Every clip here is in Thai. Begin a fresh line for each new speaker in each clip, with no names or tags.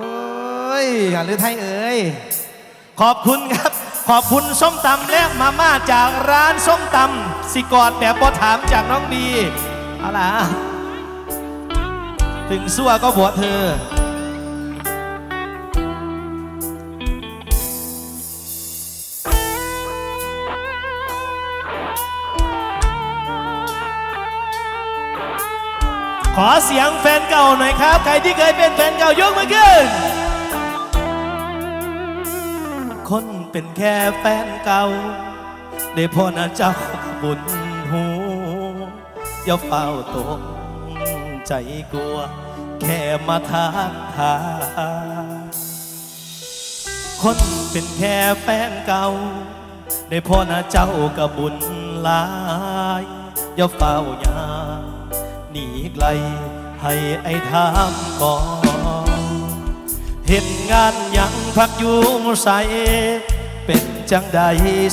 โอ้ยหรือไทยเอ๋ยขอบคุณครับ ขอบคุณส้มตำและมาม่าจากร้านส้มตำสิกอดแบบบอถามจากน้องดีเอาล่ะถึงสั่วก็ผัวเธอ ขอเสียงแฟนเก่าหน่อยครับ ใครที่เคยเป็นแฟนเก่ายกมือขึ้น คนเป็นแค่แฟนเก่า ได้พ่อนะเจ้าบุญหูอย่าเฝ้าตรงใจกลัว แค่มาทางทางคนเป็นแค่แฟนเก่า ได้พ่อนะเจ้ากับบุญหลายอย่าเฝ้ายา ไกล ให้ไอ้ทามก่อนเห็นงานยังพักอยู่ใส เป็นจังใด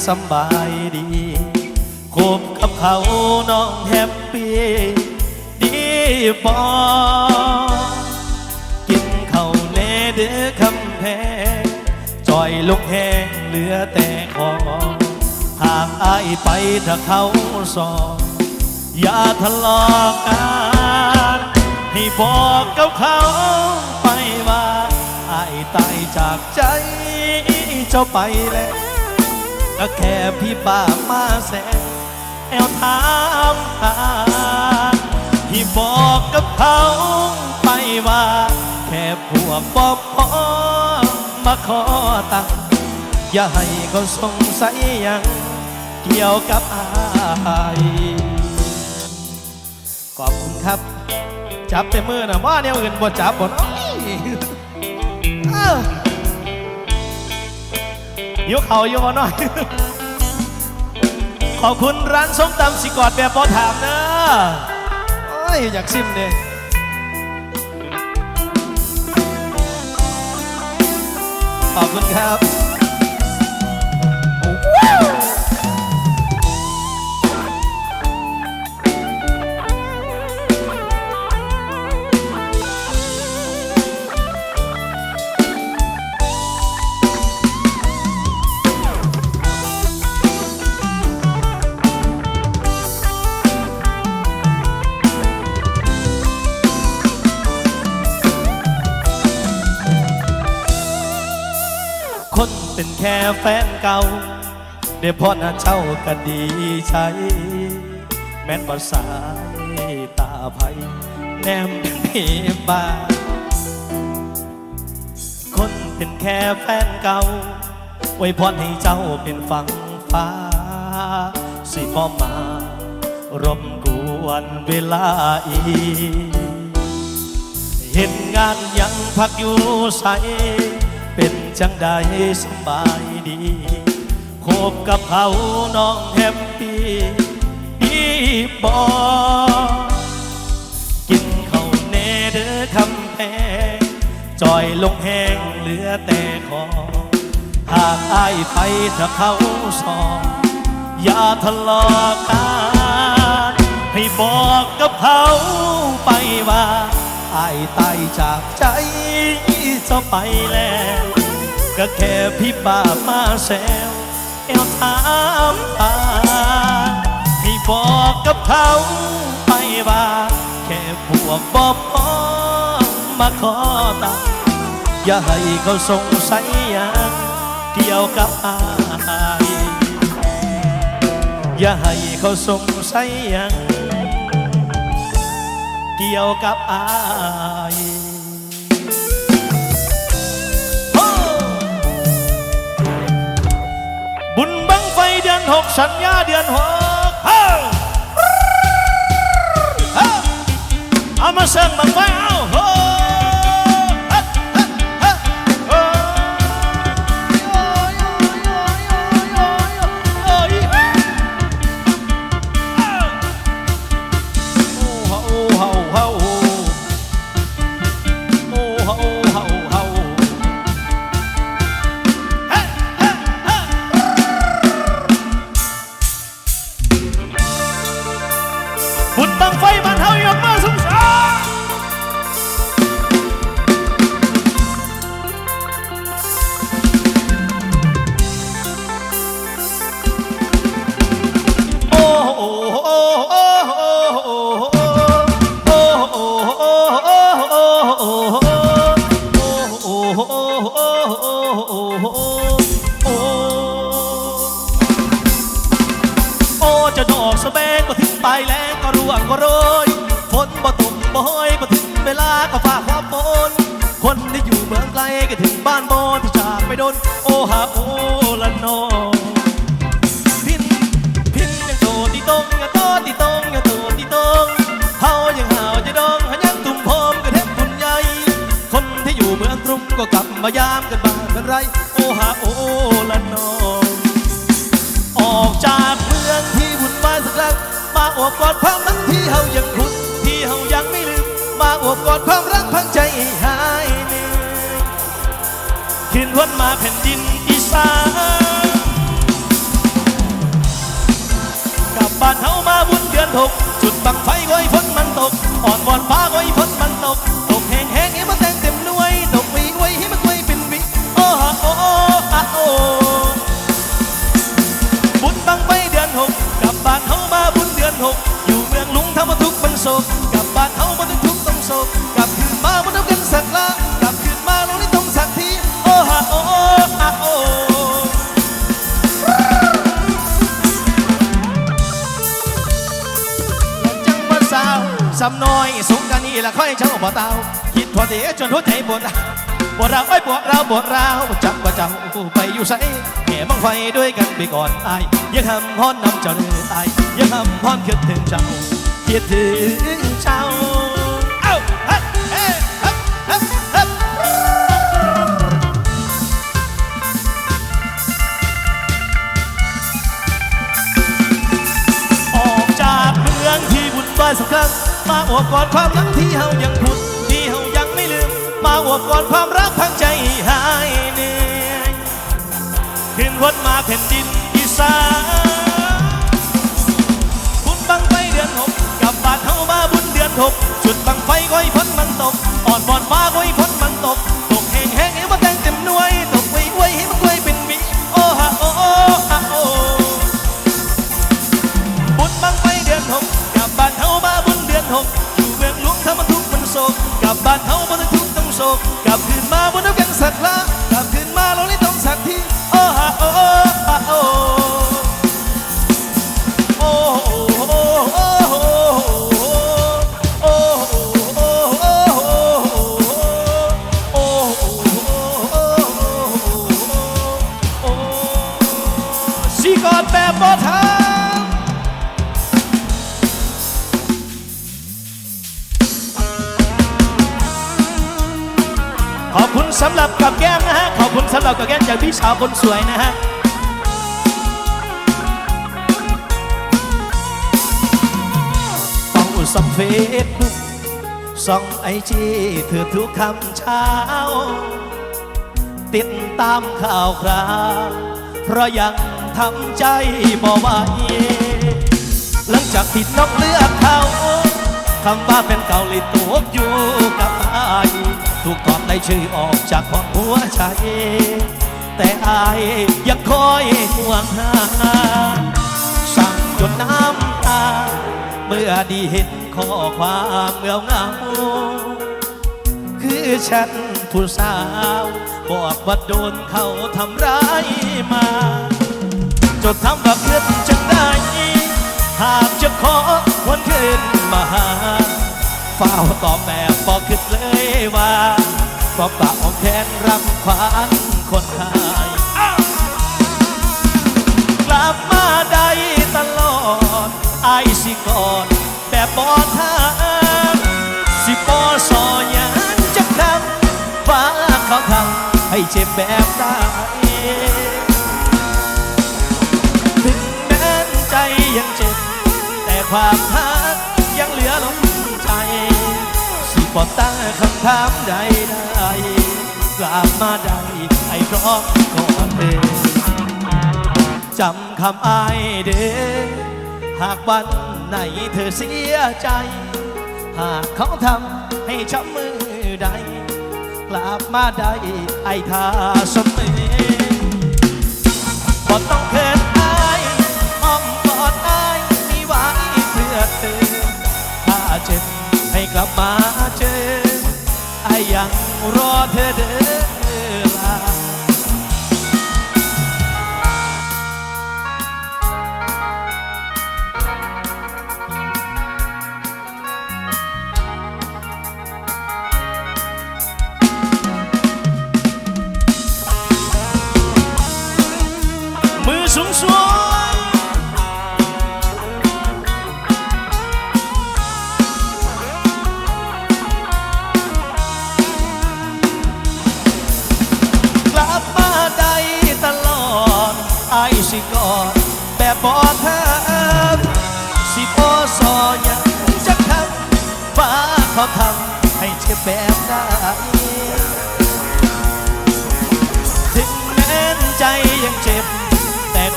สบายดีคบกับเขาน้องแฮปปี้ดีบอกินเขาวแน่เด้อคำแพงจอยลงแห้งเหลือแต่คอหากอายไปถ้าเขาสอนอย่าทะเลาะกัน ให้บอกกับเขาไปว่าอายตายจากใจเจ้าไปแล้วก็แค่พี่บ้ามาแสนแอวถามหาที่บอกกับเขาไปว่า แค่พวปอบพอมาขอตังค์อย่าให้เขาสงสัยยังเกี่ยวกับอาย ขอบคุณครับ จับแต่มือนะว่าเนี่ยอื่นบ่จับบ่นยเอ้าหิวเขายู่บ่น้อย ขอบคุณร้านส้มตำสิกอดแบบบอถามนะโอ้ยอยากซิมเลยขอบคุณครับ แฟนเก่าเดี๋ยวพ่อนะเจ้าก็ดีใช้แม้นภาษายตาไพแนมเป็นเพบาคนเป็นแค่แฟนเก่าไว้พรให้เจ้าเป็นฝังฟ้า สิพอมารบกวนเวลาอีกเห็นงานยังพักอยู่ใส เป็นจังใดสบายดีคบกับเขาน้องแฮปปี้ดีบอกินเขาเนเด้อคำแพงจอยลงแห้งเหลือแต่คอหากอายไปถ้าเขาสอนอย่าทะเลาะกันให้บอกกับเขาไปว่าอายตายจากใจ เจ้าไปแล้ว ก็แค่พี่บ้ามาแซวเอวถามตาให้บอกกับเขาไปว่า แค่พวกบอพอมาขอตังอย่าให้เขาสงสัยหยังเกี่ยวกับอายอย่าให้เขาสงสัยหยังเกี่ยวกับอาย เดือนหกสัญญาเดือนหกเฮ้เฮ้เอามาเสิร์ฟบังไฟ บุญบังไฟบ้านเฮายกมา บ้านบอที่จากไปโดน โอฮาโอละนอพินพินยังโตที่ตรงยังโตที่ตรงยังโตที่ตรงเฮายังหาวจะดองหายังตุ่มพรมกันเทพบุญใหญ่คนที่อยู่เมืองกรุงก็กลับมายามกันบ้างกันไร โอฮาโอละนอออกจากเมืองที่วุ่นวายสักครั้งมาอวบกอดความรักที่เฮายังคุ้นที่เฮายังไม่ลืมมาอวบกอดความรักพังใจให้หาย วันมาแผ่นดินอีสานกลับบ้านเฮามาบุญเดือนหกจุดบังไฟไว้ฝนมันตกอ่อนวอนฟ้าไว้ฝนมันตก ดีจนหัวใจปวดปวดเราไอ้ปวดเราปวดเราจักว่าจ้าไปอยู่ไสแง่บังไฟด้วยกันไปก่อนตายยังหำพอนนำเจ้าเนื้อายยังหำพอนคิดถึงเจ้าคิดถึงเจ้าเอ้าฮ้ยเฮ้ยเฮ้ยเฮ้ยเฮ้ยออกจากเมืองที่วุ่นวายสักครั้งมาอวกอดความรักที่เฮายังคุ้น มาอวบกอดความรักพังใจหายเหนื่อยขึ้นวัดมาแผ่นดินอีสานบุญบังไฟเดือนหกกับบาทเฮามาบุญเดือนหกจุดบังไฟก้อยพ้นมันตกอ่อนบอนฟ้าก้อยพ้นมันตก อบคุณสำหรับกับแก้มนะฮะ ขอบคุณสำหรับกับแก้มจากพี่สาวคนสวยนะฮะเฝ้าสัมเฟซบุ๊กส่องไอจีเธอทุกคำเช้า ติดตามข่าวคราวเพราะยังทำใจบ่ไหวหลังจากที่นกเลือกเขาคำว่าเป็นเก่าเลยตกอยู่กับ ถูกถอดได้ชื่อออกจากพอหัวใจ แต่อายยังคอยห่วงหา สั่งจนน้ำตา เมื่อดีเห็นข้อความเงาเงา คือฉันผู้สาว บอกว่าโดนเขาทำร้ายมา จดทำแบบเพื่อนจังได้ หากจะขอวันคืนมาหา ฝ้าตอบแบบบอกคิดเลยว่าก็ปากของแทนรำควานคนหายกลับมาได้ตลอดไอสิก่อนแบบบอทางสิปอสอยันจะทำฟ้าเขาทำให้เจ็บแบบได้ ถามใดได้กลับมาได้ไอ้เพราะก่อนเดจำคำอายเดหากวันไหนเธอเสียใจ หากเขาทำให้ช้ำมือใดกลับมาได้ไอ้ท่าสมอบ่ต้องเขินอายอ้อมกอดอายมีไว้เพื่อเธอถ้าเจ็บให้กลับมา murat eder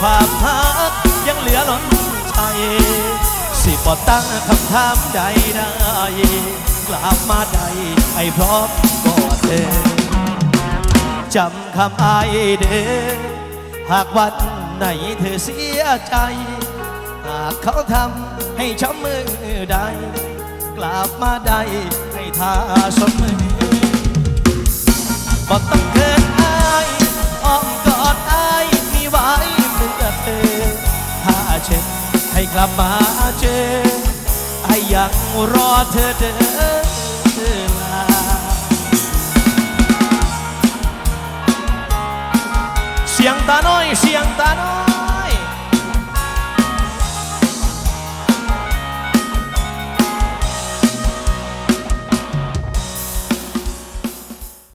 ความฮักยังเหลือล้นใจสิบอตั้งคำถามใดได้กลับมาได้ให้พร้อมกอดเธอจำคำอายเด้อหากวันไหนเธอเสียใจ หากเขาทำให้ช้ำมือใดกลับมาได้ให้ท่าสมมือบ่ต้องเกินอาย เธอผ้าเช็ดให้กลับมาเจอไอ้ยยังรอเธอเด้อลาเสียงตาน้อยเสียงตาน้อย